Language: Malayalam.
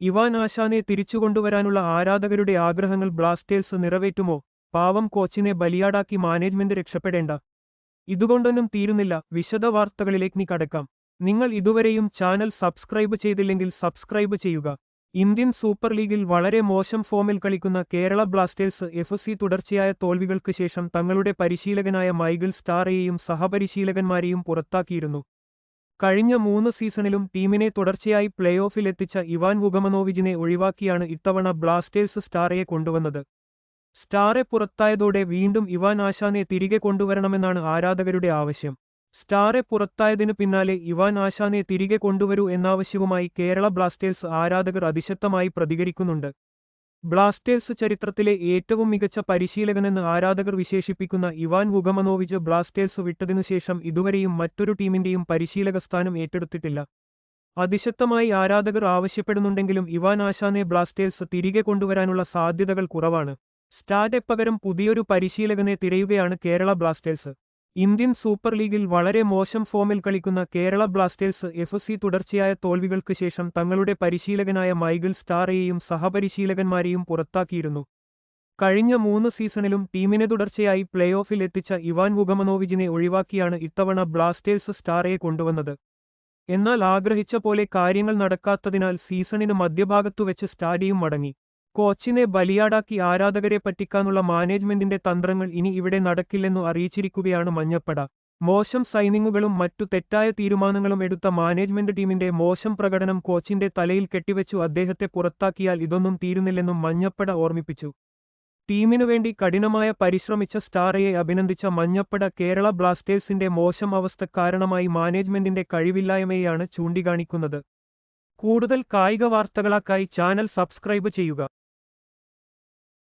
ഇവാൻ ആശാനെ തിരിച്ചുകൊണ്ടുവരാനുള്ള ആരാധകരുടെ ആഗ്രഹങ്ങൾ ബ്ലാസ്റ്റേഴ്സ് നിറവേറ്റുമോ? പാവം കോച്ചിനെ ബലിയാടാക്കി മാനേജ്മെന്റ് രക്ഷപ്പെടേണ്ട. ഇതുകൊണ്ടൊന്നും തീരുന്നില്ല. വിശദ വാർത്തകളിലേക്ക് നീ കടക്കാം. നിങ്ങൾ ഇതുവരെയും ചാനൽ സബ്സ്ക്രൈബ് ചെയ്തില്ലെങ്കിൽ സബ്സ്ക്രൈബ് ചെയ്യുക. ഇന്ത്യൻ സൂപ്പർ ലീഗിൽ വളരെ മോശം ഫോമിൽ കളിക്കുന്ന കേരള ബ്ലാസ്റ്റേഴ്സ് എഫ് സി തുടർച്ചയായ തോൽവികൾക്ക് ശേഷം തങ്ങളുടെ പരിശീലകനായ മൈഗിൾ സ്റ്റാറയെയും സഹപരിശീലകന്മാരെയും പുറത്താക്കിയിരുന്നു. കഴിഞ്ഞ മൂന്ന് സീസണിലും ടീമിനെ തുടർച്ചയായി പ്ലേ ഓഫിലെത്തിച്ച ഇവാൻ വുഗമനോവിജിനെ ഒഴിവാക്കിയാണ് ഇത്തവണ ബ്ലാസ്റ്റേഴ്സ് സ്റ്റാറയെ കൊണ്ടുവന്നത്. സ്റ്റാറെ പുറത്തായതോടെ വീണ്ടും ഇവാൻ ആശാനെ തിരികെ കൊണ്ടുവരണമെന്നാണ് ആരാധകരുടെ ആവശ്യം. സ്റ്റാറെ പുറത്തായതിനു പിന്നാലെ ഇവാൻ ആശാനെ തിരികെ കൊണ്ടുവരൂ എന്നാവശ്യവുമായി കേരള ബ്ലാസ്റ്റേഴ്സ് ആരാധകർ അതിശക്തമായി പ്രതികരിക്കുന്നുണ്ട്. ബ്ലാസ്റ്റേഴ്സ് ചരിത്രത്തിലെ ഏറ്റവും മികച്ച പരിശീലകനെന്ന് ആരാധകർ വിശേഷിപ്പിക്കുന്ന ഇവാൻ വുഗമനോവിച്ച് ബ്ലാസ്റ്റേഴ്സ് വിട്ടതിനുശേഷം ഇതുവരെയും മറ്റൊരു ടീമിന്റെയും പരിശീലക സ്ഥാനം ഏറ്റെടുത്തിട്ടില്ല. അതിശക്തമായി ആരാധകർ ആവശ്യപ്പെടുന്നുണ്ടെങ്കിലും ഇവാൻ ആശാനെ ബ്ലാസ്റ്റേഴ്സ് തിരികെ കൊണ്ടുവരാനുള്ള സാധ്യതകൾ കുറവാണ്. സ്റ്റാറ്റെ പുതിയൊരു പരിശീലകനെ തിരയുകയാണ് കേരള ബ്ലാസ്റ്റേഴ്സ്. ഇന്ത്യൻ സൂപ്പർ ലീഗിൽ വളരെ മോശം ഫോമിൽ കളിക്കുന്ന കേരള ബ്ലാസ്റ്റേഴ്സ് എഫ് സി തുടർച്ചയായ തോൽവികൾക്ക് ശേഷം തങ്ങളുടെ പരിശീലകനായ മൈഗിൾ സ്റ്റാറയെയും സഹപരിശീലകന്മാരെയും പുറത്താക്കിയിരുന്നു. കഴിഞ്ഞ മൂന്ന് സീസണിലും ടീമിനെ തുടർച്ചയായി പ്ലേ ഓഫിൽ എത്തിച്ച ഇവാൻ വുഗമനോവിജിനെ ഒഴിവാക്കിയാണ് ഇത്തവണ ബ്ലാസ്റ്റേഴ്സ് സ്റ്റാറയെ കൊണ്ടുവന്നത്. എന്നാൽ ആഗ്രഹിച്ച പോലെ കാര്യങ്ങൾ നടക്കാത്തതിനാൽ സീസണിന് മധ്യഭാഗത്തു വെച്ച് സ്റ്റാഡിയും മടങ്ങി. കോച്ചിനെ ബലിയാടാക്കി ആരാധകരെ പറ്റിക്കാനുള്ള മാനേജ്മെന്റിന്റെ തന്ത്രങ്ങൾ ഇനി ഇവിടെ നടക്കില്ലെന്നു അറിയിച്ചിരിക്കുകയാണ് മഞ്ഞപ്പട. മോശം സൈനിങ്ങുകളും മറ്റു തെറ്റായ തീരുമാനങ്ങളും എടുത്ത മാനേജ്മെന്റ് ടീമിന്റെ മോശം പ്രകടനം കോച്ചിന്റെ തലയിൽ കെട്ടിവെച്ചു അദ്ദേഹത്തെ പുറത്താക്കിയാൽ ഇതൊന്നും തീരുന്നില്ലെന്നും മഞ്ഞപ്പട ഓർമ്മിപ്പിച്ചു. ടീമിനുവേണ്ടി കഠിനമായ പരിശ്രമിച്ച സ്റ്റാറയെ അഭിനന്ദിച്ച മഞ്ഞപ്പട കേരള ബ്ലാസ്റ്റേഴ്സിന്റെ മോശം അവസ്ഥ കാരണമായി മാനേജ്മെന്റിന്റെ കഴിവില്ലായ്മയെയാണ് ചൂണ്ടിക്കാണിക്കുന്നത്. കൂടുതൽ കായിക വാർത്തകളാക്കായി ചാനൽ സബ്സ്ക്രൈബ് ചെയ്യുക.